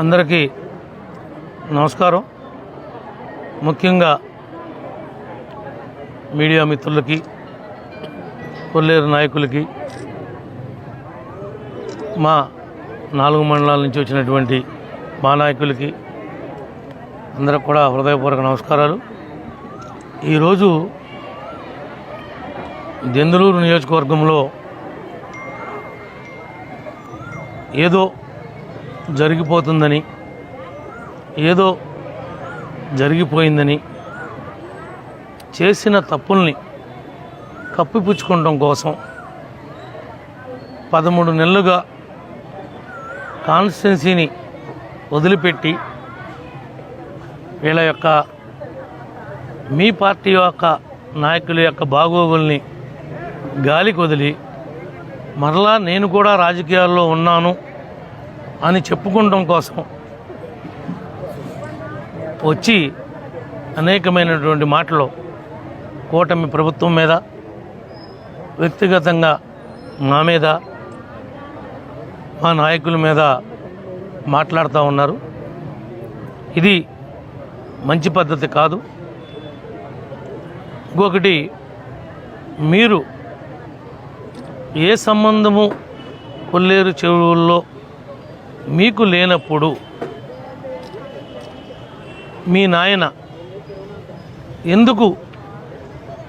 అందరికీ నమస్కారం. ముఖ్యంగా మీడియా మిత్రులకి కొల్లేరు నాయకులకి మా నాలుగు మండలాల నుంచి వచ్చినటువంటి మా నాయకులకి అందరికి కూడా హృదయపూర్వక నమస్కారాలు. ఈరోజు దెందులూరు నియోజకవర్గంలో ఏదో జరిగిపోతుందని ఏదో జరిగిపోయిందని చేసిన తప్పుల్ని కప్పిపుచ్చుకోవడం కోసం పదమూడు నెలలుగా కాన్స్టిట్యున్సీని వదిలిపెట్టి వీళ్ళ యొక్క మీ పార్టీ యొక్క నాయకుల యొక్క బాగోగుల్ని గాలికి వదిలి మరలా నేను కూడా రాజకీయాల్లో ఉన్నాను అని చెప్పుకోవడం కోసం వచ్చి అనేకమైనటువంటి మాటలు కూటమి ప్రభుత్వం మీద వ్యక్తిగతంగా మా మీద మా నాయకుల మీద మాట్లాడుతూ ఉన్నారు. ఇది మంచి పద్ధతి కాదు. ఇంకొకటి మీరు ఏ సంబంధము కొల్లేరు చెరువుల్లో మీకు లేనప్పుడు మీ నాయన ఎందుకు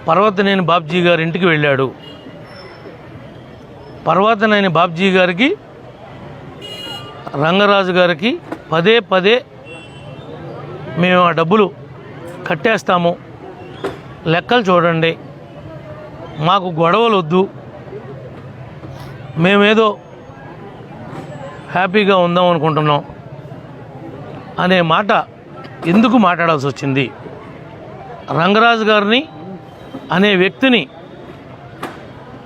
పర్వతనేని బాబ్జీ గారి ఇంటికి వెళ్ళాడు? పర్వతనేని బాబ్జీ గారికి రంగరాజు గారికి పదే పదే మేము ఆ డబ్బులు కట్టేస్తాము. లెక్కలు చూడండి. మాకు గొడవలు వద్దు మేమేదో హ్యాపీగా ఉందాం అనుకుంటున్నాం అనే మాట ఎందుకు మాట్లాడాల్సి వచ్చింది? రంగరాజు గారిని అనే వ్యక్తిని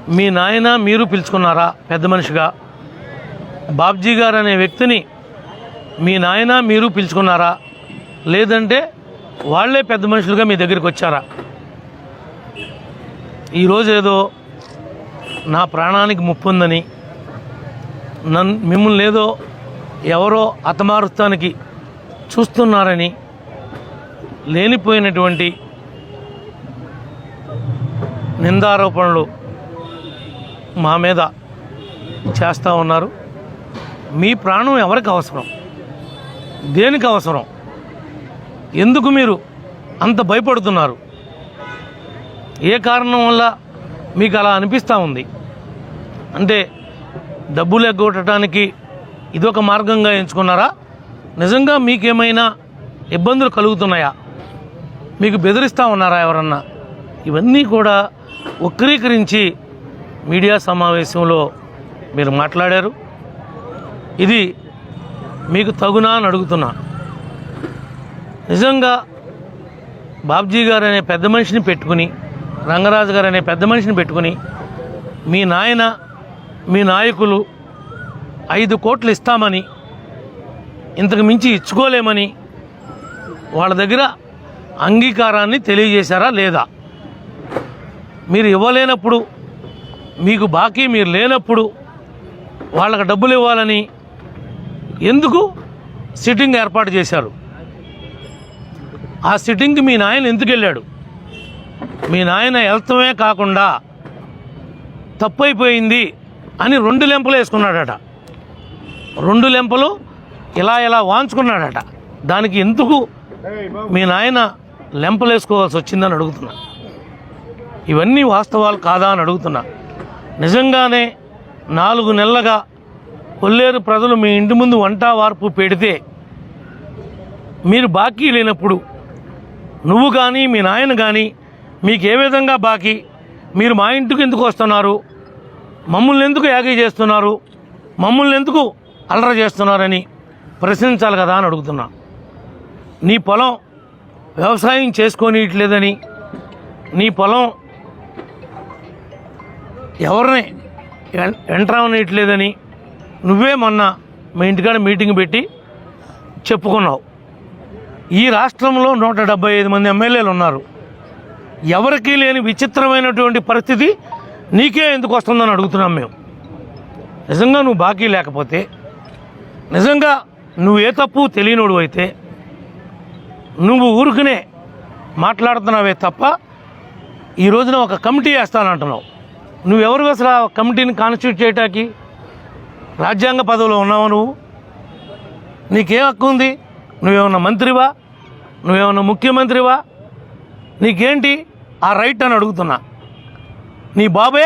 మీ నాయన మీరు పిలుచుకున్నారా? పెద్ద మనిషిగా. బాబ్జీ గారు అనే వ్యక్తిని మీ నాయన మీరు పిలుచుకున్నారా? లేదంటే వాళ్ళే పెద్ద మనుషులుగా మీ దగ్గరికి వచ్చారా? ఈరోజు ఏదో నా ప్రాణానికి ముప్పు ఉందని నన్ను మిమ్మల్ని ఏదో ఎవరో అతమారుస్తానికి చూస్తున్నారని లేనిపోయినటువంటి నిందారోపణలు మా మీద చేస్తూ ఉన్నారు. మీ ప్రాణం ఎవరికి అవసరం? దేనికి అవసరం? ఎందుకు మీరు అంత భయపడుతున్నారు? ఏ కారణం వల్ల మీకు అలా అనిపిస్తూ ఉంది? అంటే డబ్బులు ఎగ్గొట్టడానికి ఇదొక మార్గంగా ఎంచుకున్నారా? నిజంగా మీకేమైనా ఇబ్బందులు కలుగుతున్నాయా? మీకు బెదిరిస్తూ ఉన్నారా ఎవరన్నా? ఇవన్నీ కూడా వక్రీకరించి మీడియా సమావేశంలో మీరు మాట్లాడారు. ఇది మీకు తగునా అని అడుగుతున్నా. నిజంగా బాబ్జీ గారు అనే పెద్ద మనిషిని పెట్టుకుని రంగరాజు గారు అనే పెద్ద మనిషిని పెట్టుకుని మీ నాయన మీ నాయకులు ఐదు కోట్లు ఇస్తామని ఇంతకు మించి ఇచ్చుకోలేమని వాళ్ళ దగ్గర అంగీకారాన్ని తెలియజేశారా లేదా? మీరు ఇవ్వలేనప్పుడు మీకు బాకీ మీరు లేనప్పుడు వాళ్ళకి డబ్బులు ఇవ్వాలని ఎందుకు సిట్టింగ్ ఏర్పాటు చేశారు? ఆ సిట్టింగ్కి మీ నాయన ఎందుకు వెళ్ళాడు? మీ నాయన వెళ్తమే కాకుండా తప్పైపోయింది. అని రెండు లెంపలు వేసుకున్నాడట. రెండు లెంపలు ఇలా ఇలా వాంచుకున్నాడట. దానికి ఎందుకు మీ నాయన లెంపలు వేసుకోవాల్సి వచ్చిందని అడుగుతున్నా. ఇవన్నీ వాస్తవాలు కాదా అని అడుగుతున్నా. నిజంగానే నాలుగు నెలలుగా కొల్లేరు ప్రజలు మీ ఇంటి ముందు వంట వార్పు పెడితే మీరు బాకీ లేనప్పుడు నువ్వు కానీ మీ నాయన కానీ మీకు ఏ విధంగా బాకీ? మీరు మా ఇంటికి ఎందుకు వస్తున్నారు? మమ్మల్ని ఎందుకు యాగీ చేస్తున్నారు? మమ్మల్ని ఎందుకు అలర చేస్తున్నారని ప్రశ్నించాలి కదా అని అడుగుతున్నా. నీ పొలం వ్యవసాయం చేసుకోనియట్లేదని నీ పొలం ఎవరిని ఎన్- ఎంటర్ నువ్వే మొన్న మీ ఇంటికాడ మీటింగ్ పెట్టి చెప్పుకున్నావు. ఈ రాష్ట్రంలో నూట డెబ్బై ఐదు మంది ఎమ్మెల్యేలు ఉన్నారు. ఎవరికీ లేని విచిత్రమైనటువంటి పరిస్థితి నీకే ఎందుకు వస్తుందని అడుగుతున్నాం మేము. నిజంగా నువ్వు బాకీ లేకపోతే నిజంగా నువ్వు ఏ తప్పు తెలియనోడు అయితే నువ్వు ఊరుకునే మాట్లాడుతున్నావే తప్ప ఈ రోజున ఒక కమిటీ వేస్తానంటున్నావు నువ్వెవరు అసలు ఆ కమిటీని కాన్స్టిట్యూట్ చేయటానికి? రాజ్యాంగ పదవిలో ఉన్నావు నువ్వు? నీకేం హక్కు ఉంది? నువ్వేమన్నా మంత్రివా? నువ్వేమన్నా ముఖ్యమంత్రివా? నీకేంటి ఆ రైట్ అని అడుగుతున్నా. నీ బాబే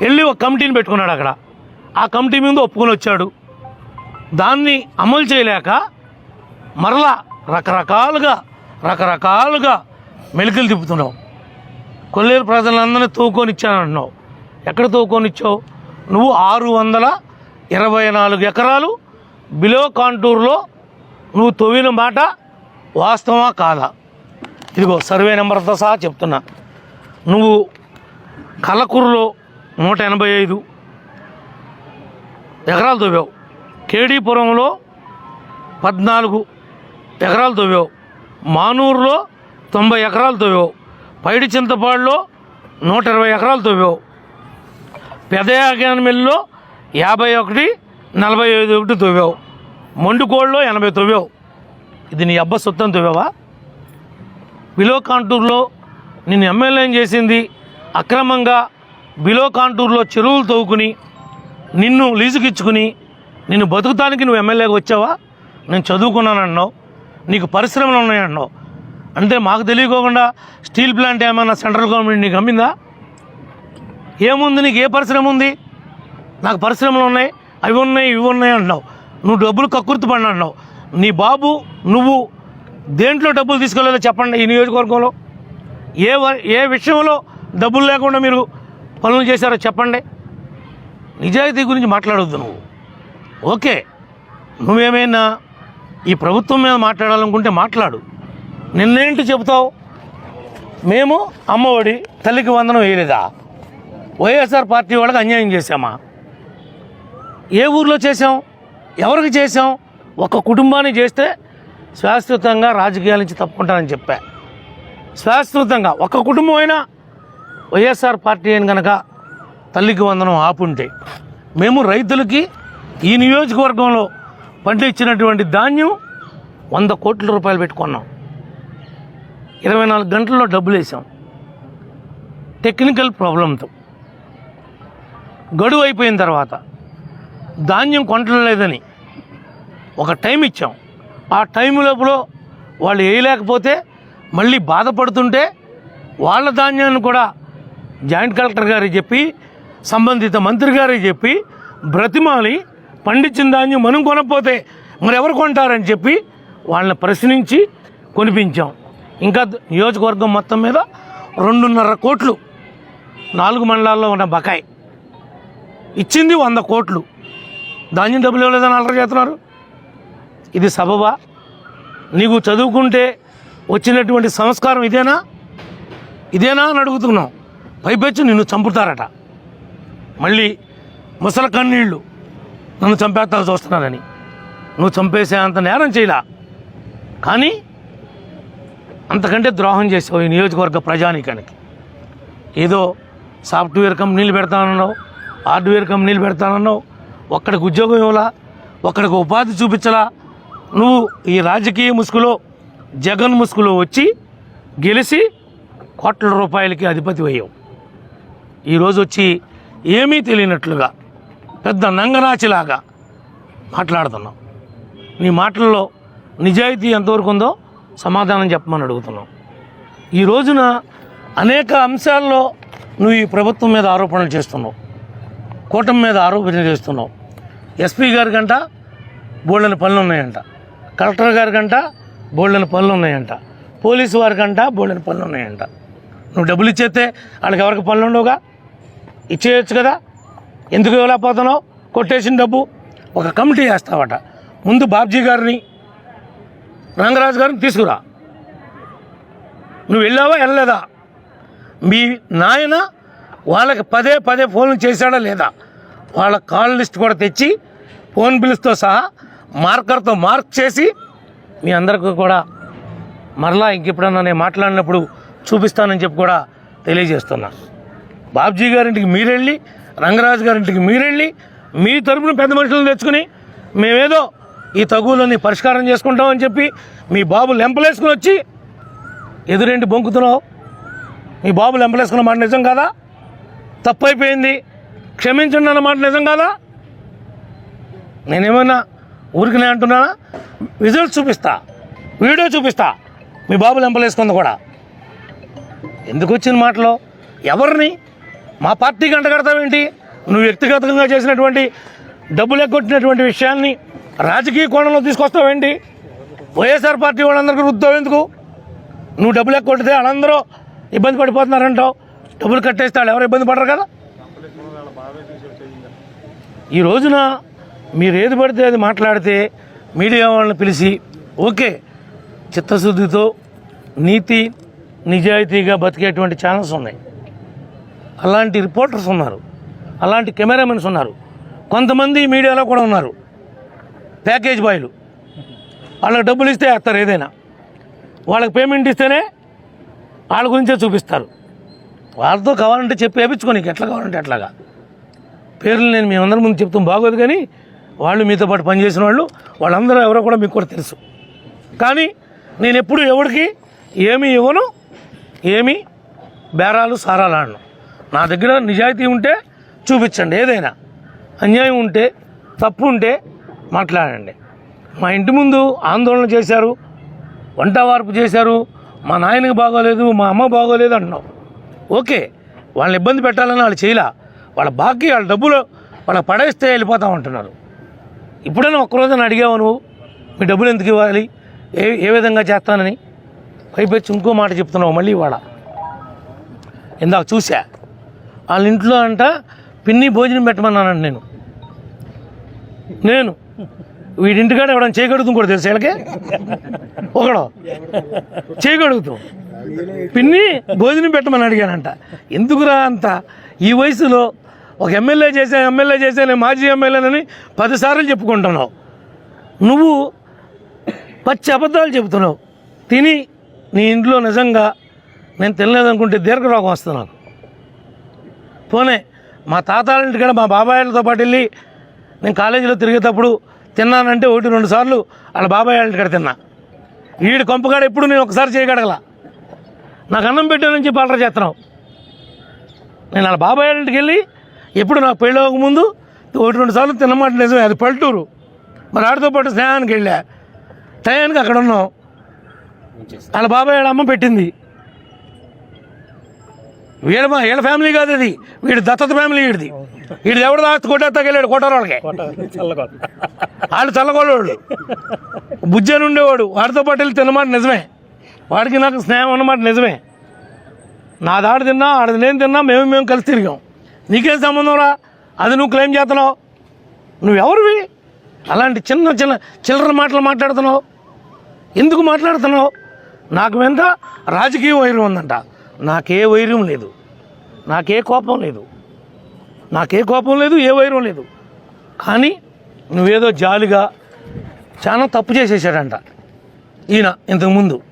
వెళ్ళి ఒక కమిటీని పెట్టుకున్నాడు అక్కడ. ఆ కమిటీ మీద ఒప్పుకొని వచ్చాడు. దాన్ని అమలు చేయలేక మరలా రకరకాలుగా రకరకాలుగా మెలికలు తిప్పుతున్నావు. కొల్లేరు ప్రజలందరినీ తూకొని ఎక్కడ తూకొని ఇచ్చావు నువ్వు ఆరు వందల ఇరవై నాలుగు ఎకరాలు బిలో కాంటూర్లో నువ్వు తవ్విన మాట వాస్తవా కాదా? ఇదిగో సర్వే నెంబర్తో సహా చెప్తున్నా. నువ్వు కలకూరులో నూట ఎనభై ఐదు ఎకరాలు తవ్వావు. కేడీపురంలో పద్నాలుగు ఎకరాలు తవ్వావు. మానూరులో తొంభై ఎకరాలు తవ్వావు. పైడి చింతపాడులో నూట ఇరవై ఎకరాలు తవ్వావు. పెదయాగనమిల్లిలో యాభై ఒకటి నలభై ఐదు ఒకటి తవ్వావు. మొండుకోళ్ళలో ఎనభై తవ్వావు. ఇది నీ అబ్బ సొత్తం తవ్వావా? బిలో కాంటూర్లో నిన్ను ఎమ్మెల్యేని చేసింది అక్రమంగా బిలో కాంటూర్లో చెరువులు తవ్వుకుని నిన్ను లీజుకిచ్చుకుని నిన్ను బతుకుతానికి నువ్వు ఎమ్మెల్యేగా వచ్చావా? నేను చదువుకున్నానన్నావు. నీకు పరిశ్రమలు ఉన్నాయన్నావు. అంటే మాకు తెలియకోకుండా స్టీల్ ప్లాంట్ ఏమైనా సెంట్రల్ గవర్నమెంట్ నీకు అమ్మిందా? ఏముంది నీకు? ఏ పరిశ్రమ ఉంది? నాకు పరిశ్రమలు ఉన్నాయి. అవి ఉన్నాయి ఇవి ఉన్నాయి అంటున్నావు. నువ్వు డబ్బులు కక్కుర్తి పడిన అన్నావు నీ బాబు నువ్వు దేంట్లో డబ్బులు తీసుకోలేదో చెప్పండి ఈ నియోజకవర్గంలో. ఏ వ- ఏ విషయంలో డబ్బులు లేకుండా మీరు పనులు చేశారో చెప్పండి. నిజాయితీ గురించి మాట్లాడొద్దు నువ్వు. ఓకే నువ్వేమైనా ఈ ప్రభుత్వం మీద మాట్లాడాలనుకుంటే మాట్లాడు. నిన్నేంటి చెబుతావు? మేము అమ్మఒడి తల్లికి వందనం వేయలేదా? వైఎస్ఆర్ పార్టీ వాళ్ళకి అన్యాయం చేశామా? ఏ ఊర్లో చేసాం ఎవరికి చేసాం ఒక కుటుంబాన్ని చేస్తే శాశ్వతంగా రాజకీయాల నుంచి తప్పుకుంటానని చెప్పా. శాశ్వతంగా ఒక కుటుంబం అయినా వైఎస్ఆర్ పార్టీ అని కనుక తల్లికి వందనం ఆపుంటే మేము రైతులకి ఈ నియోజకవర్గంలో పండించినటువంటి ధాన్యం వంద కోట్ల రూపాయలు పెట్టుకున్నాం. ఇరవై నాలుగు గంటల్లో డబ్బులు వేసాం. టెక్నికల్ ప్రాబ్లంతో. గడువు అయిపోయిన తర్వాత ధాన్యం కొనటం లేదని ఒక టైం ఇచ్చాం. ఆ టైం లోపల వాళ్ళు వేయలేకపోతే మళ్ళీ బాధపడుతుంటే వాళ్ళ ధాన్యాన్ని కూడా జాయింట్ కలెక్టర్ గారికి చెప్పి సంబంధిత మంత్రి గారికి చెప్పి బ్రతిమాలి పండించిన ధాన్యం మనం కొనకపోతే మరెవరు ఎవరు కొంటారని చెప్పి వాళ్ళని ప్రశ్నించి కొనిపించాం. ఇంకా నియోజకవర్గం మొత్తం మీద రెండున్నర కోట్లు నాలుగు మండలాల్లో ఉన్న బకాయి. ఇచ్చింది వంద కోట్లు. ధాన్యం డబ్బులు ఇవ్వలేదని అలర చేస్తున్నారు. ఇది సబబా. నీకు చదువుకుంటే వచ్చినటువంటి సంస్కారం ఇదేనా? ఇదేనా అని అడుగుతున్నాం. పైపెచ్చి నిన్ను చంపుతారట. మళ్ళీ ముసల కన్నీళ్ళు నన్ను చంపేస్తా చూస్తున్నారని. నువ్వు చంపేసే అంత నేరం చేయలా. కానీ అంతకంటే ద్రోహం చేసావు ఈ నియోజకవర్గ ప్రజానీకానికి. ఏదో సాఫ్ట్వేర్ కంపెనీలు పెడతానన్నావు హార్డ్వేర్ కంపెనీలు పెడతానన్నావు ఒక్కడికి ఉద్యోగం ఇవ్వలా ఒక్కడికి ఉపాధి చూపించలా. నువ్వు ఈ రాజకీయ ముసుగులో జగన్ ముసుగులో వచ్చి గెలిచి కోట్ల రూపాయలకి అధిపతి అయ్యావు. ఈరోజు వచ్చి ఏమీ తెలియనట్లుగా పెద్ద నంగనాచిలాగా మాట్లాడుతున్నాం. నీ మాటల్లో నిజాయితీ ఎంతవరకు ఉందో సమాధానం చెప్పమని అడుగుతున్నాం. ఈ రోజున అనేక అంశాల్లో నువ్వు ఈ ప్రభుత్వం మీద ఆరోపణలు చేస్తున్నావు. కూటమి మీద ఆరోపణ చేస్తున్నావు. ఎస్పీ గారి కంట బోల్డని పనులు ఉన్నాయంట. కలెక్టర్ గారి కంట బోల్డని పనులు ఉన్నాయంట. పోలీసు వారి కంట బోల్డని పనులు ఉన్నాయంట. నువ్వు డబ్బులు ఇచ్చేస్తే వాళ్ళకి ఎవరికి పనులు ఉండవుగా? ఇచ్చేయచ్చు కదా? ఎందుకు ఇవ్వలేకపోతున్నావు? కొట్టేసిన డబ్బు. ఒక కమిటీ వేస్తావట. ముందు బాబ్జీ గారిని రంగరాజు గారిని తీసుకురా. నువ్వు వెళ్ళావా వెళ్ళలేదా? మీ నాయన వాళ్ళకి పదే పదే ఫోన్లు చేశాడా లేదా? వాళ్ళ కాల్ లిస్ట్ కూడా తెచ్చి ఫోన్ బిల్స్తో సహా మార్కర్తో మార్క్ చేసి మీ అందరికీ కూడా మరలా ఇంకెప్పుడన్నా నేను మాట్లాడినప్పుడు చూపిస్తానని చెప్పి కూడా తెలియజేస్తున్నా. బాబ్జీ గారింటికి మీరెళ్ళి రంగరాజు గారింటికి మీరెళ్ళి మీ తరపున పెద్ద మనుషులను తెచ్చుకుని మేమేదో ఈ తగులని పరిష్కారం చేసుకుంటామని చెప్పి మీ బాబు లెంపలేసుకుని వచ్చి ఎదురేంటి బొంకుతున్నావు? మీ బాబు లెంపలేసుకున్న మాట నిజం కాదా? తప్పైపోయింది. క్షమించండి అన్న మాట నిజం కాదా? నేనేమన్నా ఊరికినే అంటున్నానా? రిజల్ట్స్ చూపిస్తా. వీడియో చూపిస్తా. మీ బాబు లెంపలేసుకుంది కూడా. ఎందుకు వచ్చిన మాటలో? ఎవరిని? మా పార్టీకి అంటగడతావేంటి నువ్వు వ్యక్తిగతంగా చేసినటువంటి డబ్బులు ఎగ్గొట్టినటువంటి విషయాన్ని రాజకీయ కోణంలో తీసుకొస్తావేంటి? వైఎస్ఆర్ పార్టీ వాళ్ళందరికీ రుద్దావు ఎందుకు? నువ్వు డబ్బులు ఎక్కొట్టితే వాళ్ళందరూ ఇబ్బంది పడిపోతున్నారంటావు. డబ్బులు కట్టేస్తే వాళ్ళు ఎవరు ఇబ్బంది పడరు కదా? ఈ రోజున మీరు ఏది పడితే అది మాట్లాడితే మీడియా వాళ్ళని పిలిచి ఓకే చిత్తశుద్ధితో నీతి నిజాయితీగా బతికేటువంటి ఛానల్స్ ఉన్నాయి. అలాంటి రిపోర్టర్స్ ఉన్నారు. అలాంటి కెమెరామెన్స్ ఉన్నారు. కొంతమంది మీడియాలో కూడా ఉన్నారు. ప్యాకేజ్ బాయ్లు వాళ్ళకి డబ్బులు ఇస్తే వేస్తారు ఏదైనా. వాళ్ళకి పేమెంట్ ఇస్తేనే వాళ్ళ గురించే చూపిస్తారు. వాళ్ళతో కావాలంటే చెప్పి వేపించుకో ఎట్లా కావాలంటే అట్లాగా. పేర్లు నేను మీ అందరి ముందు చెప్తాం బాగోదు కానీ వాళ్ళు మీతో పాటు పనిచేసిన వాళ్ళు వాళ్ళందరూ ఎవరో కూడా మీకు కూడా తెలుసు. కానీ నేను ఎప్పుడు ఎవరికి ఏమి ఇవ్వను ఏమి? బేరాలు సారాలు ఆడను. నా దగ్గర నిజాయితీ ఉంటే చూపించండి ఏదైనా. అన్యాయం ఉంటే తప్పు ఉంటే మాట్లాడండి. మా ఇంటి ముందు ఆందోళన చేశారు వంట వార్పు చేశారు మా నాయనకి బాగోలేదు మా అమ్మ బాగోలేదు అంటున్నావు ఓకే వాళ్ళని ఇబ్బంది పెట్టాలని వాళ్ళు చేయలా. వాళ్ళ బాకీ వాళ్ళ డబ్బులు వాళ్ళ పడేస్తే వెళ్ళిపోతామంటున్నారు ఇప్పుడైనా ఒక్కరోజు అడిగావు నువ్వు? మీ డబ్బులు ఎందుకు ఇవ్వాలి? ఏ ఏ విధంగా చేస్తానని? పైపెచ్చి ఇంకో మాట చెప్తున్నావు మళ్ళీ ఇవాళ. ఇందాక చూసా వాళ్ళ ఇంట్లో అంట పిన్ని భోజనం పెట్టమన్నానంట నేను. నేను. వీడింటికాడ ఎవడని చేయగడుగుతాం కూడా తెలుసు వీళ్ళకి? ఒకడు. చేయగడుగుతాం పిన్ని భోజనం పెట్టమని అడిగానంట. ఎందుకురా అంత? ఈ వయసులో ఒక ఎమ్మెల్యే చేశాను ఎమ్మెల్యే చేసా నేను మాజీ ఎమ్మెల్యేనని పదిసార్లు చెప్పుకుంటున్నావు. నువ్వు పచ్చి అబద్ధాలు చెబుతున్నావు. తిని నీ ఇంట్లో నిజంగా నేను తినలేదనుకుంటే దీర్ఘరోగం వస్తుంది నాకు. పోనే మా తాతాళ్ళ ఇంటికాడ మా బాబాయిలతో పాటు వెళ్ళి నేను కాలేజీలో తిరిగేటప్పుడు తిన్నానంటే ఒకటి రెండు సార్లు వాళ్ళ బాబాయ్ వాళ్ళ తిన్నా. వీడి కొంపగాడ ఎప్పుడు నేను ఒకసారి చేయగడగల నాకు అన్నం పెట్టే నుంచి ఆర్డర్ చేస్తున్నావు. నేను వాళ్ళ బాబాయ్ వాళ్ళ ఇంటికి వెళ్ళి ఎప్పుడు నాకు పెళ్ళి ముందు ఒకటి రెండు సార్లు తిన్నమాట నిజమే అది పల్లెటూరు. మరి ఆడితో పాటు స్నేహానికి వెళ్ళా. టయానికి అక్కడ ఉన్నాం. వాళ్ళ బాబాయ్ వాళ్ళ అమ్మ పెట్టింది. వీళ్ళ వీళ్ళ ఫ్యామిలీ కాదు అది వీడి దత్తత ఫ్యామిలీ వీడిది. వీడి ఎవడు దాస్తి కొట్టేస్తాకి వెళ్ళాడు కొట్టారు వాళ్ళకి. వాళ్ళు చల్లగోళ్ళు బుజ్జని ఉండేవాడు. వాడితో పాటు వెళ్ళి తిన్నమాట నిజమే. వాడికి నాకు స్నేహం అన్నమాట నిజమే. నా దాడి తిన్నా ఆడది నేను తిన్నా మేము మేము కలిసి తిరిగాం. నీకేం సంబంధం రా? అది నువ్వు క్లెయిమ్ చేస్తున్నావు. నువ్వెవరివి అలాంటి చిన్న చిన్న చిల్లర మాటలు మాట్లాడుతున్నావు? ఎందుకు మాట్లాడుతున్నావు? నాకు మీద రాజకీయ వైరం ఉందంట. నాకే వైరం లేదు. నాకే కోపం లేదు. నాకే కోపం లేదు ఏ వైరం లేదు. కానీ నువ్వేదో జాలిగా చాలా తప్పు చేసేసాడంట. ఈయన ఇంతకుముందు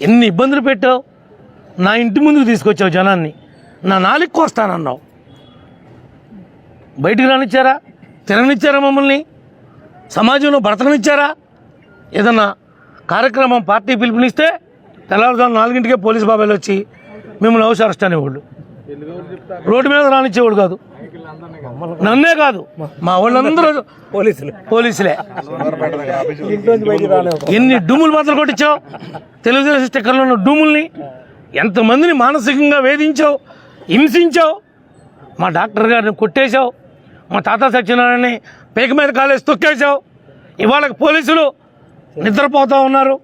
ఎన్ని ఇబ్బందులు పెట్టావు? నా ఇంటి ముందుకు తీసుకొచ్చావు జనాన్ని. నా నాలుగు కోస్తానన్నావు. బయటికి రానిచ్చారా? తిననిచ్చారా మమ్మల్ని? సమాజంలో బ్రతకనిచ్చారా ఏదన్నా కార్యక్రమం పార్టీ పిలుపునిస్తే తెల్లవారుజాము నాలుగింటికే పోలీస్ బాబాయిలు వచ్చి మిమ్మల్ని హౌస్ అరెస్ట్ అనేవాళ్ళు. రోడ్డు మీద రానిచ్చేవాడు కాదు. నన్నే కాదు. మా వాళ్ళందరూ పోలీసులు. పోలీసులే. ఎన్ని డూములు బద్దలు కొట్టించావు? తెలుగుదేశం స్టిక్కర్లో ఉన్న డూముల్ని ఎంతమందిని మానసికంగా వేధించావు? హింసించావు? మా డాక్టర్ గారిని కొట్టేశావు? మా తాత సత్యనారాయణని పేక మీద కాలేసి తొక్కేశావు? ఇవాళ పోలీసులు నిద్రపోతూ ఉన్నారు.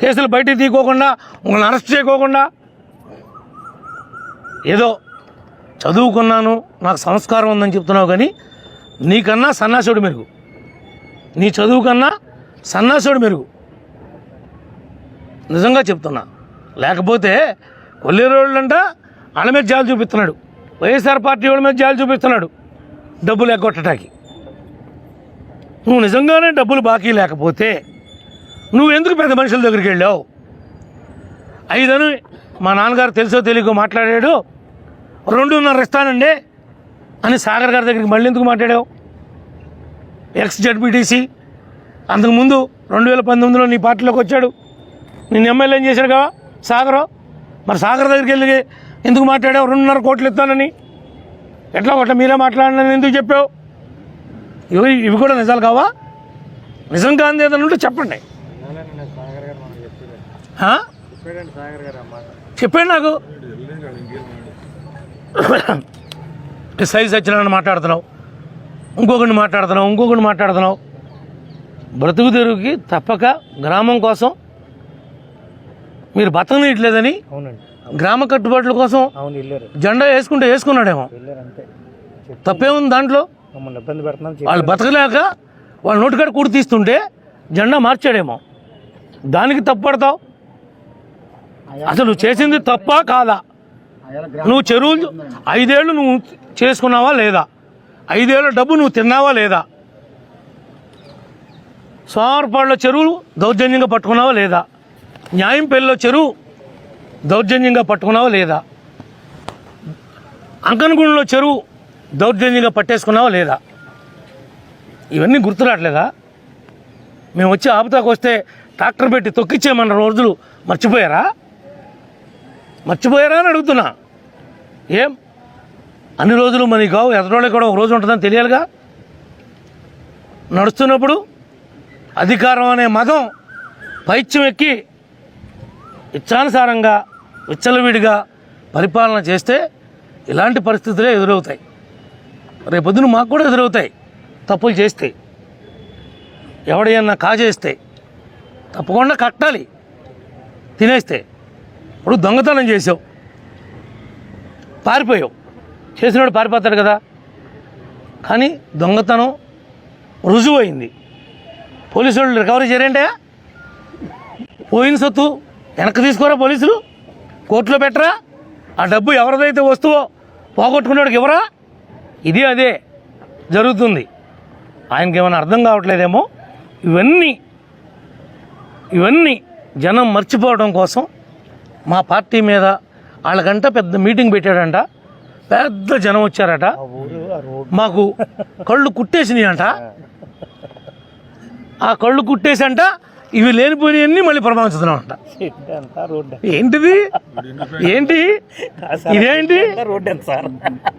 కేసులు బయటికి తీయకోకుండా వాళ్ళని అరెస్ట్ చేయకోకుండా. ఏదో చదువుకున్నాను నాకు సంస్కారం ఉందని చెప్తున్నావు కానీ నీకన్నా సన్నాసుడు మెరుగు. నీ చదువు కన్నా సన్నాసుడు మెరుగు. నిజంగా చెప్తున్నా. లేకపోతే కొల్లేరోళ్ళంట వాళ్ళ మీద జాలు చూపిస్తున్నాడు. వైఎస్ఆర్ పార్టీ వాళ్ళ మీద జాలు చూపిస్తున్నాడు. డబ్బులు ఎగ్గొట్టడానికి నువ్వు నిజంగానే డబ్బులు బాకీ లేకపోతే నువ్వు ఎందుకు పెద్ద మనుషుల దగ్గరికి వెళ్ళావు? ఐదని మా నాన్నగారు తెలుసో తెలియకో మాట్లాడాడు. రెండున్నర ఇస్తానండి అని సాగర్ గారి దగ్గరికి మళ్ళీ ఎందుకు మాట్లాడావు? ఎక్స్ జడ్పీటీసీ అంతకుముందు రెండు వేల పంతొమ్మిదిలో నీ పార్టీలోకి వచ్చాడు. నేను ఎమ్మెల్యే ఏం చేశాడు కదా సాగరు. మరి సాగర్ దగ్గరికి వెళ్ళి ఎందుకు మాట్లాడావు? రెండున్నర కోట్లు ఇస్తానని. ఎట్లా కొట్ట మీరే మాట్లాడినని ఎందుకు చెప్పావు? ఇవి ఇవి కూడా నిజాలు కావా? నిజం కాని ఏదైనా ఉంటే చెప్పండి? చెప్పండి నాకు. సైజ్ సత్యనారాయణ మాట్లాడుతున్నావు. ఇంకొకరిని మాట్లాడుతున్నావు ఇంకొకరిని మాట్లాడుతున్నావు. బ్రతుకు తెరుగుకి తప్పక గ్రామం కోసం మీరు బతకనీయట్లేదని గ్రామ కట్టుబాట్ల కోసం జెండా వేసుకుంటే వేసుకున్నాడేమో. తప్పేముంది దాంట్లో? మమ్మల్ని ఇబ్బంది పెడుతున్నాం వాళ్ళు బతకలేక వాళ్ళ నోటికాడ కూడి తీస్తుంటే జెండా మార్చాడేమో. దానికి తప్పడతావు అసలు నువ్వు చేసింది తప్ప కాదా? నువ్వు చెరువులు ఐదేళ్ళు నువ్వు చేసుకున్నావా లేదా? ఐదేళ్ళ డబ్బు నువ్వు తిన్నావా లేదా? సోమవారపాడులో చెరువులు దౌర్జన్యంగా పట్టుకున్నావా లేదా? న్యాయం పెళ్ళిలో చెరువు దౌర్జన్యంగా పట్టుకున్నావా లేదా? అంకనగూడలో చెరువు దౌర్జన్యంగా పట్టేసుకున్నావా లేదా? ఇవన్నీ గుర్తురాట్లేదా మేము వచ్చి ఆపుతాకు వస్తే ట్రాక్టర్ పెట్టి తొక్కిచ్చేమన్న రోజులు మర్చిపోయారా? మర్చిపోయారా అని అడుగుతున్నా. ఏం? అన్ని రోజులు మన కావు ఎదరోళ్ళకి కూడా ఒక రోజు ఉంటుందని తెలియాలిగా? నడుస్తున్నప్పుడు అధికారం అనే మగం పైత్యం ఎక్కి ఇచ్చానుసారంగా విచ్చలవిడిగా పరిపాలన చేస్తే ఇలాంటి పరిస్థితులే ఎదురవుతాయి. రేపొద్దున మాకు కూడా ఎదురవుతాయి. తప్పులు చేస్తే ఎవడైనా కాజేస్తే తప్పకుండా కట్టాలి. తినేస్తే ఇప్పుడు దొంగతనం చేసావు పారిపోయావు. చేసినవాడు పారిపోతాడు కదా. కానీ దొంగతనం రుజువు అయింది పోలీసు వాళ్ళు రికవరీ చేయరంటే పోయిన సొత్తు వెనక్కి తీసుకోరా పోలీసులు. కోర్టులో పెట్టరా? ఆ డబ్బు ఎవరిదైతే వస్తువో పోగొట్టుకున్నాడికి ఎవరా ఇది అదే జరుగుతుంది. ఆయనకి ఏమైనా అర్థం కావట్లేదేమో? ఇవన్నీ ఇవన్నీ జనం మర్చిపోవడం కోసం మా పార్టీ మీద వాళ్ళకంట పెద్ద మీటింగ్ పెట్టాడంట. పెద్ద జనం వచ్చారట. మాకు కళ్ళు కుట్టేసినాయి అంట ఆ కళ్ళు కుట్టేసంట ఇవి లేనిపోయినవన్నీ మళ్ళీ ప్రమాదిస్తున్నాం అంట ఏంటిది? ఏంటి? ఇదేంటి?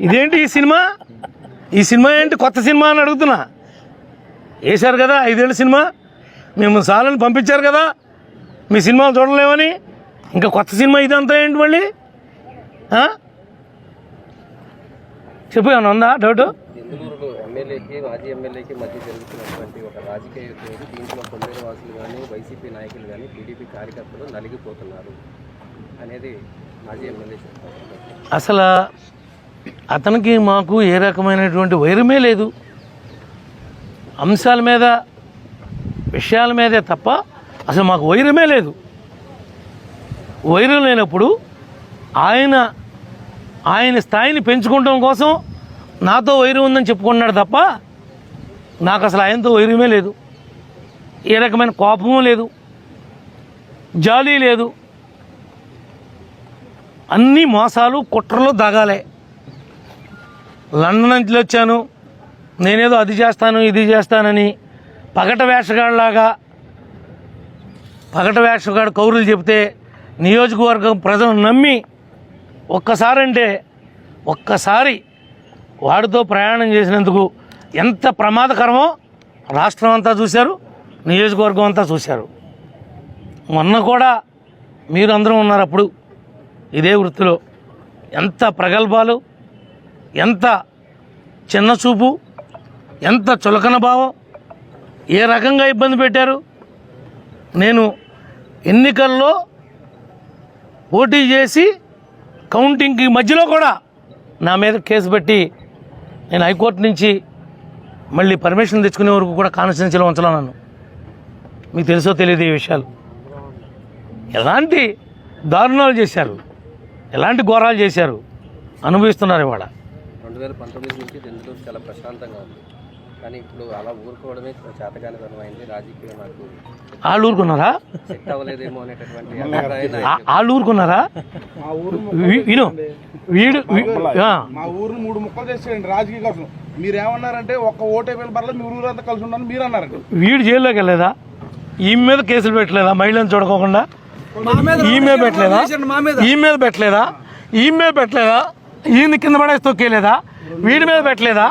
ఇదేంటి ఈ సినిమా? ఈ సినిమా ఏంటి? కొత్త సినిమా అని అడుగుతున్నా. వేశారు కదా ఐదేళ్ళ సినిమా. మేము సాలని పంపించారు కదా. మీ సినిమాలు చూడలేమని. ఇంకా కొత్త సినిమా ఇదంతా ఏంటి మళ్ళీ? చెప్పు ఏమన్నా ఉందా? డౌట్? ఎమ్మెల్యేకి మాజీ ఎమ్మెల్యేకి మధ్య జరుగుతున్నటువంటి ఒక రాజకీయ యుద్ధం ఇది. దీంట్లో కొందరు వాసులు కానీ వైసీపీ నాయకులు కానీ టీడీపీ కార్యకర్తలు నలిగిపోతున్నారు అనేది మాజీ ఎమ్మెల్యే అసలు అతనికి మాకు ఏ రకమైనటువంటి వైరమే లేదు. అంశాల మీద విషయాల మీదే తప్ప అసలు మాకు వైరమే లేదు. వైరం లేనప్పుడు ఆయన ఆయన స్థాయిని పెంచుకోవడం కోసం నాతో వైరం ఉందని చెప్పుకున్నాడు తప్ప నాకు అసలు ఆయనతో వైరమే లేదు. ఏ రకమైన కోపము లేదు. జాలి లేదు. అన్ని మోసాలు కుట్రలు దాగాలే. లండన్ నుంచి వచ్చాను. నేనేదో అది చేస్తాను ఇది చేస్తానని పగట వేషగాడిలాగా పగట వేషగాడు కౌరులు చెబితే నియోజకవర్గం ప్రజలు నమ్మి ఒక్కసారంటే ఒక్కసారి వాడితో ప్రయాణం చేసినందుకు ఎంత ప్రమాదకరమో రాష్ట్రం అంతా చూశారు నియోజకవర్గం అంతా చూశారు. మొన్న కూడా మీరు అందరూ ఉన్నారు అప్పుడు. ఇదే వృత్తిలో. ఎంత ప్రగల్భాలు ఎంత చిన్న చూపు ఎంత చులకన భావం ఏ రకంగా ఇబ్బంది పెట్టారు? నేను ఎన్నికల్లో పోటీ చేసి కౌంటింగ్కి మధ్యలో కూడా నా మీద కేసు పెట్టి నేను హైకోర్టు నుంచి మళ్ళీ పర్మిషన్ తెచ్చుకునే వరకు కూడా కాన్స్టిట్యూన్సీలో ఉంచలా నన్ను. మీకు తెలుసో తెలియదు ఈ విషయాలు. ఎలాంటి దారుణాలు చేశారు? ఎలాంటి ఘోరాలు చేశారు? అనుభవిస్తున్నారు ఇవాళ. రెండు వేల పంతొమ్మిది నుంచి దెందులూరు చాలా ప్రశాంతంగా ఉంది. కానీ ఇప్పుడు అలా ఊరుకోవడమే చేతగానితనం అయింది రాజకీయం నాకు వాళ్ళు ఊరుకున్నారా? సెట్ అవ్వలేదేమో అనేటటువంటి అభిప్రాయం వాళ్ళు ఊరుకున్నారా? వీ- విను. వీడు వీ- ఆ, మా ఊరిని మూడు ముక్కలు చేసేయండి రాజకీయ కోసం. మీరు ఏమన్నారంటే ఒక్క ఓటే వేలు పర్లేదు మీ ఊరంతా కలిసి ఉండాలని మీరు అన్నారండి వీడు జైల్లోకి వెళ్ళలేదా? ఈ మీద కేసులు పెట్టలేదా? మహిళను చూడకోకుండా? ఈ మీద పెట్టలేదా? ఈ మీద పెట్టలేదా? ఈ మీద పెట్టలేదా? ఈయన కింద పడేసి తొక్కేలేదా? వీడి మీద పెట్టలేదా?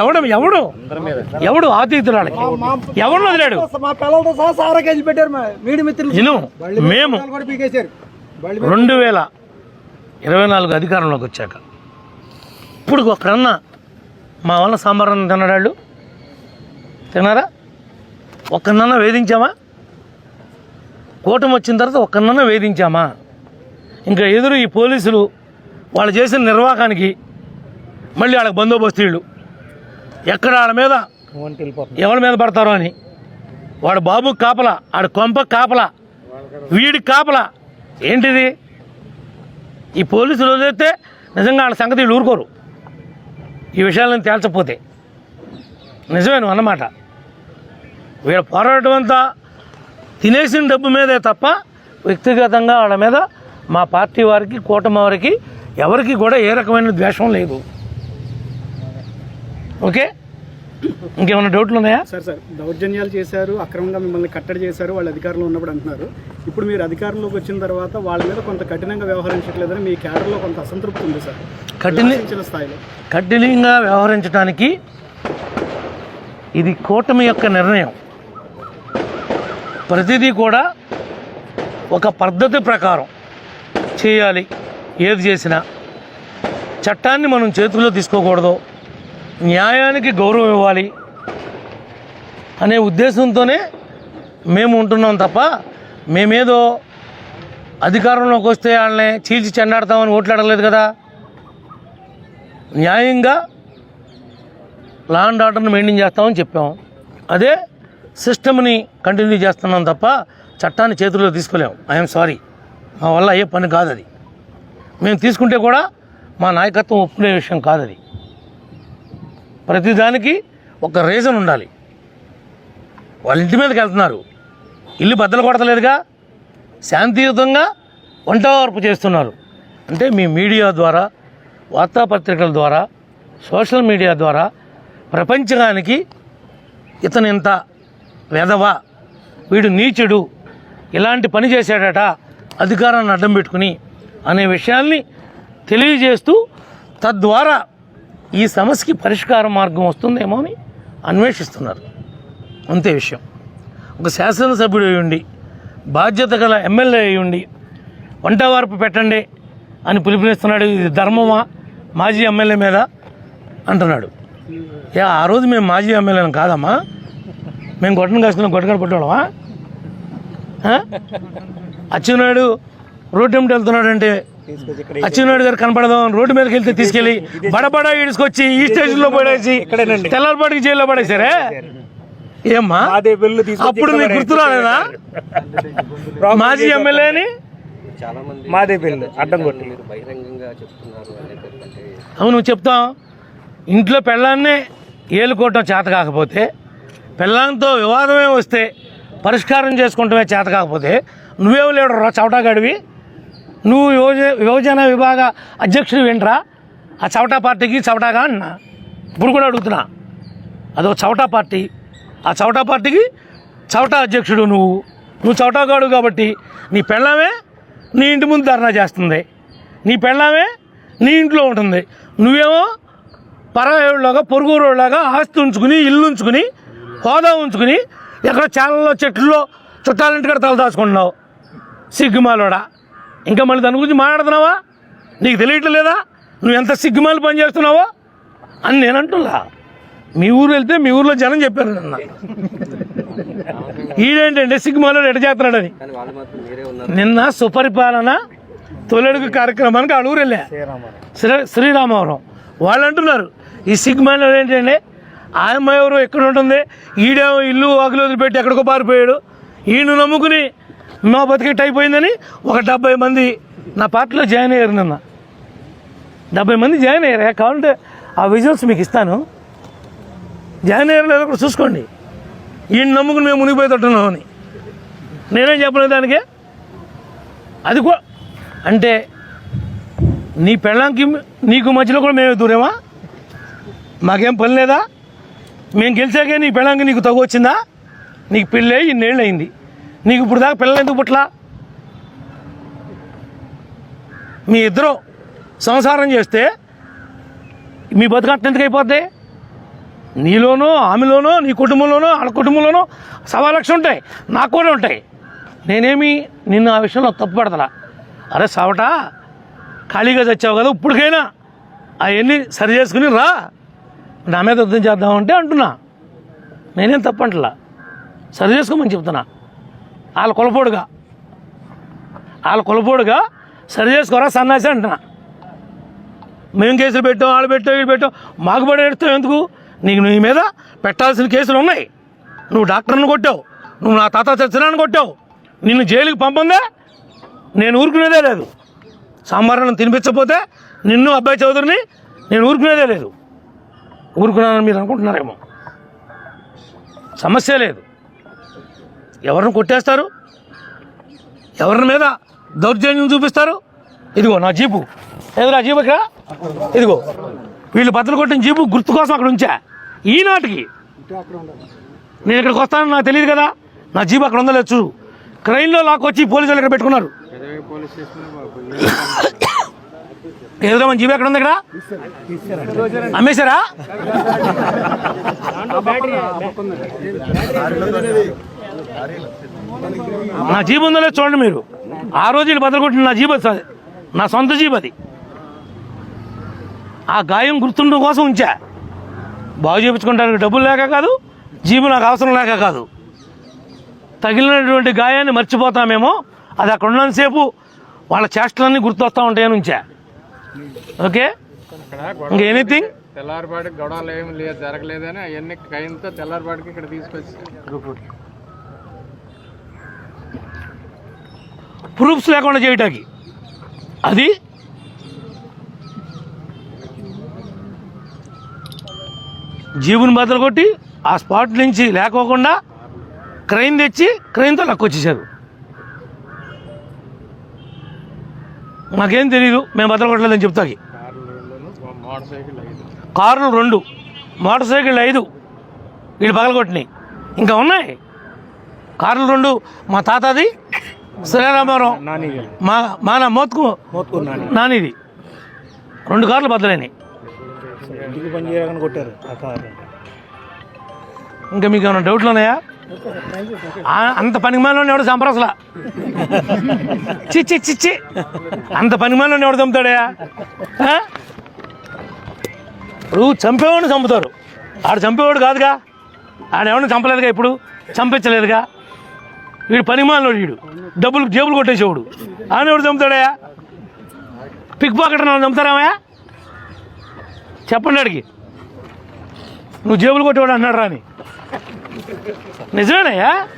ఎవడు ఎవడు? ఎవడు? ఆతిథురాలకి ఎవడు వదిలాడు? మా పిల్లలతో సహా సారా కేజీ పెట్టారు వీడి మిత్రులు. మేము రెండు వేల ఇరవై నాలుగు అధికారంలోకి వచ్చాక. ఇప్పుడు ఒక్కడన్నా మా వల్ల సాంబార్ అన్నం తిన్నాడు వాళ్ళు తిన్నారా? ఒక్కనన్నా వేధించామా? కూటమి వచ్చిన తర్వాత ఒక్కనన్నా వేధించామా? ఇంకా ఎదురు ఈ పోలీసులు వాళ్ళు చేసిన నిర్వాహానికి మళ్ళీ వాళ్ళకి బందోబస్తీళ్ళు ఎక్కడ వాళ్ళ మీద ఎవరి మీద పడతారో అని. వాడు బాబు కాపలా ఆడు కొంప కాపలా వీడి కాపలా. ఏంటిది? ఈ పోలీసులు వదిలేస్తే నిజంగా వాళ్ళ సంగతి వీళ్ళు ఊరుకోరు. ఈ విషయాలను తేల్చకపోతే. నిజమే నువ్వు అన్నమాట. వీళ్ళ పోరాటం అంతా తినేసిన డబ్బు మీదే తప్ప వ్యక్తిగతంగా వాళ్ళ మీద మా పార్టీ వారికి కూటమి వారికి ఎవరికి కూడా ఏ రకమైన ద్వేషం లేదు. ఓకే? ఇంకేమైనా డౌట్లు ఉన్నాయా? సార్ సార్ దౌర్జన్యాలు చేశారు అక్రమంగా మిమ్మల్ని కట్టడి చేశారు వాళ్ళు అధికారంలో ఉన్నప్పుడు అంటున్నారు. ఇప్పుడు మీరు అధికారంలోకి వచ్చిన తర్వాత వాళ్ళ మీద కొంత కఠినంగా వ్యవహరించట్లేదని మీ క్యాడర్లో కొంత అసంతృప్తి ఉంది సార్. కఠిన స్థాయిలో. కఠినంగా వ్యవహరించడానికి ఇది కూటమి యొక్క నిర్ణయం. ప్రతిదీ కూడా ఒక పద్ధతి ప్రకారం చేయాలి. ఏది చేసినా చట్టాన్ని మనం చేతుల్లో తీసుకోకూడదు. న్యాయానికి గౌరవం ఇవ్వాలి అనే ఉద్దేశంతోనే మేము ఉంటున్నాం తప్ప మేమేదో అధికారంలోకి వస్తే వాళ్ళని చీల్చి చెండాడతామని ఓట్లాడలేదు కదా. న్యాయంగా లా అండ్ ఆర్డర్ని మెయింటైన్ చేస్తామని చెప్పాం. అదే సిస్టమ్ని కంటిన్యూ చేస్తున్నాం తప్ప చట్టాన్ని చేతుల్లో తీసుకోలేము ఐఎమ్ సారీ మా వల్ల అయ్యే పని కాదు అది. మేము తీసుకుంటే కూడా మా నాయకత్వం ఒప్పుకునే విషయం కాదు అది ప్రతిదానికి ఒక రీజన్ ఉండాలి. వాళ్ళ ఇంటి మీదకి వెళ్తున్నారు. ఇల్లు బద్దలు కొడతలేదుగా. శాంతియుతంగా వంట వార్పు చేస్తున్నారు. అంటే మీ మీడియా ద్వారా వార్తాపత్రికల ద్వారా సోషల్ మీడియా ద్వారా ప్రపంచానికి ఇతను ఇంత వెధవా వీడు నీచుడు ఇలాంటి పని చేశాడట అధికారాన్ని అడ్డం పెట్టుకుని అనే విషయాల్ని తెలియజేస్తూ తద్వారా ఈ సమస్యకి పరిష్కార మార్గం వస్తుందేమో అని అన్వేషిస్తున్నారు. అంతే విషయం. ఒక శాసనసభ్యుడు అయి ఉండి బాధ్యత గల ఎమ్మెల్యే అయ్యుండి ఉండి వంట వార్పు పెట్టండి అని పిలుపునిస్తున్నాడు ఇది ధర్మమా? మాజీ ఎమ్మెల్యే మీద అంటున్నాడు. యా ఆ రోజు మేము మాజీ ఎమ్మెల్యేని కాదమ్మా. మేము గొట్టను కాసుకున్నాం గొట్టగడ పట్టేవాళ్ళమా ఆ? రోడ్డు వెంట వెళ్తున్నాడు అంటే అచ్చెన్నాయుడు గారు కనపడదాం రోడ్డు మీదకి వెళ్తే తీసుకెళ్ళి బడబడా ఈడ్చుకొచ్చి ఈ స్టేషన్లో పడేసి తెల్లపాటికి జైల్లో పడేసారే ఏమ్మా? అప్పుడు నీకు గుర్తు రాలేదా? మాజీ ఎమ్మెల్యే అని? చాలా మంది మాదే బిల్లు అడ్డం కొట్టి. అవును చెప్తాం ఇంట్లో పెళ్ళాన్నే ఏలుకోవటం చేత కాకపోతే పెళ్ళాంతో వివాదమే వస్తే పరిష్కారం చేసుకుంటమే చేత కాకపోతే నువ్వేం లేడు రా చవటాగాడివి నువ్వు యువజ యువజన విభాగ అధ్యక్షుడు ఏంట్రా? ఆ చవటా పార్టీకి చవటాగా అన్న. ఇప్పుడు కూడా అడుగుతున్నా. అదో చవటా పార్టీ. ఆ చవటా పార్టీకి చవటా అధ్యక్షుడు నువ్వు. నువ్వు చవటాగాడు కాబట్టి నీ పెళ్ళామే నీ ఇంటి ముందు ధర్నా చేస్తుంది. నీ పెళ్ళామే నీ ఇంట్లో ఉంటుంది. నువ్వేమో పరాయోళ్ళలాగా పొరుగురోళ్ళలాగా ఆస్తి ఉంచుకుని ఇల్లు ఉంచుకుని హోదా ఉంచుకుని ఎక్కడ చాలలో చెట్లలో చుట్టాలింటి కూడా తల దాచుకుంటున్నావు సిగ్గుమాలోడా ఇంకా మళ్ళీ దాని గురించి మాట్లాడుతున్నావా? నీకు తెలియట్లేదా నువ్వు ఎంత సిగ్గుమాలి పని చేస్తున్నావో? అని నేను అంటున్నా. మీ ఊరు వెళ్తే మీ ఊర్లో జనం చెప్పారు నిన్న. ఈడేంటంటే సిగ్గుమాలో ఎడ చేస్తున్నాడని. నిన్న సుపరిపాలన తొలడుగు కార్యక్రమానికి అడుగురు వెళ్ళా శ్రీ శ్రీరామవరం. వాళ్ళు అంటున్నారు ఈ సిగ్మాలో ఏంటంటే ఆయమ్మ ఎవరు ఎక్కడ ఉంటుంది? ఈడేమో ఇల్లు వాకిలు వదిలిపెట్టి ఎక్కడికో పారిపోయాడు. ఈయన నమ్ముకుని మా బతికెట్ అయిపోయిందని ఒక డెబ్బై మంది నా పార్టీలో జాయిన్ అయ్యారు నిన్న. డెబ్బై మంది జాయిన్ అయ్యారు? కావాలంటే ఆ విజువల్స్ మీకు ఇస్తాను. జాయిన్ అయ్యారు లేదో కూడా చూసుకోండి. ఈయన నమ్ముకుని మేము మునిగిపోయేటట్టున్నాం అని. నేనేం చెప్పలేదు దానికి? అది కూడా అంటే నీ పెళ్ళాంకి నీకు మధ్యలో కూడా మేము దూరేమా? మాకేం పని లేదా? మేము గెలిచాకే నీ పెళ్ళాంకి నీకు తగ్గు వచ్చిందా? నీకు పెళ్ళి ఇన్నేళ్ళు అయింది. నీకు ఇప్పుడు దాకా పిల్లలు ఎందుకు పుట్లా మీ ఇద్దరు సంసారం చేస్తే మీ బతుకట్ట ఎందుకు అయిపోద్ది. నీలోనూ ఆమెలోనూ నీ కుటుంబంలోనూ వాళ్ళ కుటుంబంలోనూ సవా లక్షలు ఉంటాయి. నాకు కూడా ఉంటాయి. నేనేమి నిన్ను ఆ విషయంలో తప్పు పడతలా? అరే సవట ఖాళీగా చచ్చావు కదా ఇప్పటికైనా. అవన్నీ సరి చేసుకుని రా. నా మీద యుద్ధం చేద్దామంటే అంటున్నా. నేనేం తప్పంటలా సరి చేసుకోమని చెప్తున్నా. వాళ్ళ కొలపోడుగా. వాళ్ళ కొలపోడుగా సరి చేసుకోరా సన్నాసి అంటున్నా. మేము కేసులు పెట్టాం వాళ్ళు పెట్టాం వీళ్ళు పెట్టాం. మాకు పడి ఎడుతావు ఎందుకు? నీకు నీ మీద పెట్టాల్సిన కేసులు ఉన్నాయి. నువ్వు డాక్టర్ని కొట్టావు. నువ్వు నా తాత చచ్చినాన్ని కొట్టావు. నిన్ను జైలుకి పంపందే? నేను ఊరుకునేదే లేదు. సాంబారాన్ని తినిపించకపోతే నిన్ను అబ్బాయి చౌదరిని నేను ఊరుకునేదే లేదు. ఊరుకున్నానని మీరు అనుకుంటున్నారేమో. సమస్య లేదు. ఎవరిని కొట్టేస్తారు? ఎవరి మీద దౌర్జన్యం చూపిస్తారు? ఇదిగో నా జీపు. ఎదురా జీపు ఇక్కడ? ఇదిగో. వీళ్ళు బద్దలు కొట్టిన జీపు గుర్తు కోసం అక్కడ ఉంచా. ఈనాటికి నేను ఇక్కడికి వస్తానని నాకు తెలియదు కదా. నా జీపు అక్కడ ఉందో లేదు చూడు. క్రైన్లో లాక్కొచ్చి పోలీసులు ఇక్కడ పెట్టుకున్నారు. ఏదో మన జీపు ఎక్కడ ఉంది ఇక్కడ? అమ్మేశారా? నా జీబు ఉందో లేదో చూడండి మీరు. ఆ రోజు వీళ్ళు బదలగొట్టిన నా జీబు అది. నా సొంత జీబు అది. ఆ గాయం గుర్తుండడం కోసం ఉంచా. బాగు చేయించుకోవడానికి డబ్బులు లేక కాదు జీబు నాకు అవసరం లేక కాదు. తగిలినటువంటి గాయాన్ని మర్చిపోతామేమో. అది అక్కడ ఉన్నంతసేపు వాళ్ళ చేష్టలన్నీ గుర్తొస్తూ ఉంటాయని ఉంచా. ఓకే? ఇంకా ఎనీథింగ్ తెల్లారిపాటికి గొడవలు ఏమి లేదు జరగలేదని అవన్నీ కయ్యంతో తెల్లారిపాటికి ఇక్కడ తీసుకొచ్చి ప్రూఫ్స్ లేకుండా చేయటానికి. అది? జీవుని బద్దలు కొట్టి ఆ స్పాట్ నుంచి లేకోకుండా క్రైన్ తెచ్చి క్రైన్తో లక్కొచ్చేసారు మాకేం తెలియదు మేము బద్దలు కొట్టలేదని చెప్తాకి కార్లు కార్లు రెండు మోటార్ సైకిల్ ఐదు వీళ్ళు పగలగొట్టినాయి. ఇంకా ఉన్నాయి. కార్లు రెండు మా తాతది శ్రీరామారావు నాని మా మా మోత్కు నానిది. రెండు కార్లు బద్దలైనాయి. కొట్టారు ఇంకా మీకు ఏమైనా డౌట్లు ఉన్నాయా అంత పనికి మాలో ఎవడు సంప్రసలా చిచ్చి చిచ్చి అంత పనికి మాలో ఎవడు చంపుతాడయా? ఇప్పుడు చంపేవాడిని చంపుతారు. ఆడు చంపేవాడు కాదుగా. ఆడెవడిని చంపలేదుగా ఇప్పుడు? చంపించలేదుగా. వీడు పని మాలినోడు వీడు డబ్బులు జేబులు కొట్టేసేవాడు. ఆయన చంపుతాడయా పిక్ పాకెట్ చంపుతారామయ్యా చెప్పండి అడిగి. నువ్వు జేబులు కొట్టేవాడు అన్నాడు రాని. నిజమేనయ్యా?